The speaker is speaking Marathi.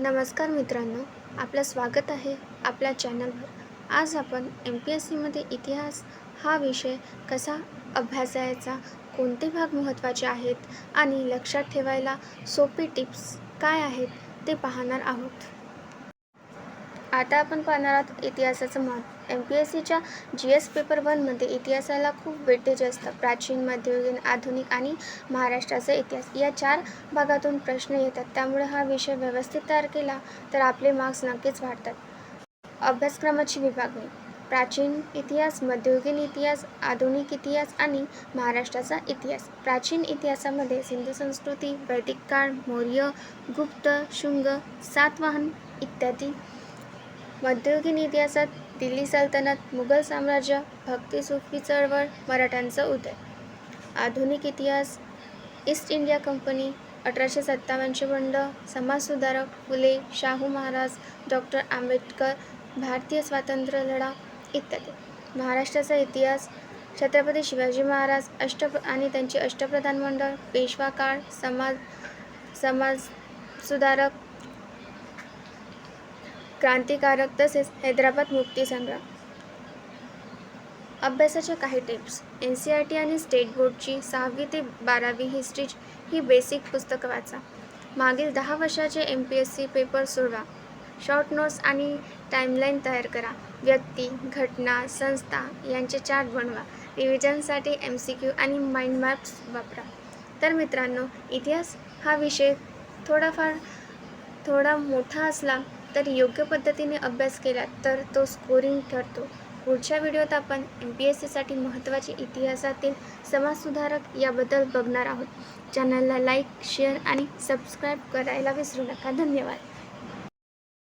नमस्कार मित्रांनो आपलं स्वागत आहे आपल्या चॅनलवर. आज आपण एम पी एस सीमध्ये इतिहास हा विषय कसा अभ्यासायचा कोणते भाग महत्त्वाचे आहेत आणि लक्षात ठेवायला सोपे टिप्स काय आहेत ते पाहणार आहोत. आता आपण पाहणार आहोत इतिहासाचं महत्त्व. एम पी एस सीच्या जी एस पेपर वनमध्ये इतिहासाला खूप वेटेज असतं. प्राचीन मध्ययुगीन आधुनिक आणि महाराष्ट्राचा इतिहास. या चार भागातून प्रश्न येतात. त्यामुळे हा विषय व्यवस्थित तयार केला तर आपले मार्क्स नक्कीच वाढतात. अभ्यासक्रमाची विभागणी. प्राचीन इतिहास मध्ययुगीन इतिहास आधुनिक इतिहास आणि महाराष्ट्राचा इतिहास. प्राचीन इतिहासामध्ये सिंधू संस्कृती वैदिक काळ मौर्य गुप्त शुंग सातवाहन इत्यादी मध्ययुगीन इतिहासात दिल्ली सल्तनत मुघल साम्राज्य भक्ती सुफी चळवळ मराठ्यांचा उदय. आधुनिक इतिहास ईस्ट इंडिया कंपनी अठराशे सत्तावन्नचे बंड समाजसुधारक फुले शाहू महाराज डॉक्टर आंबेडकर भारतीय स्वातंत्र्य लढा इत्यादी. महाराष्ट्राचा इतिहास छत्रपती शिवाजी महाराज अष्ट आणि त्यांचे अष्टप्रधान मंडळ पेशवा काळ समाज समाज सुधारक क्रांतिकारक तसेच हैदराबाद मुक्तीसंग्राम अभ्यासाच्या काही tips. N C R T आणि स्टेट बोर्डची सहावी ते बारावी हिस्ट्री ही बेसिक पुस्तकं वाचा. मागील दहा वर्षाचे M P S C paper सोडवा. शॉर्ट नोट्स आणि टाईमलाईन तयार करा. व्यक्ती घटना संस्था यांचे चार्ट बनवा. रिव्हिजनसाठी एम सी क्यू आणि माइंड मॅप्स वापरा. तर मित्रांनो इतिहास हा विषय थोडाफार थोडा मोठा असला तर योग्य पद्धतीने अभ्यास केला तर तो स्कोरिंग ठरतो. पुढच्या व्हिडिओत आपण एम पी एस सीसाठी महत्त्वाचे इतिहासातील समाजसुधारक याबद्दल बघणार आहोत. चॅनलला लाईक शेअर आणि सबस्क्राईब करायला विसरू नका. धन्यवाद.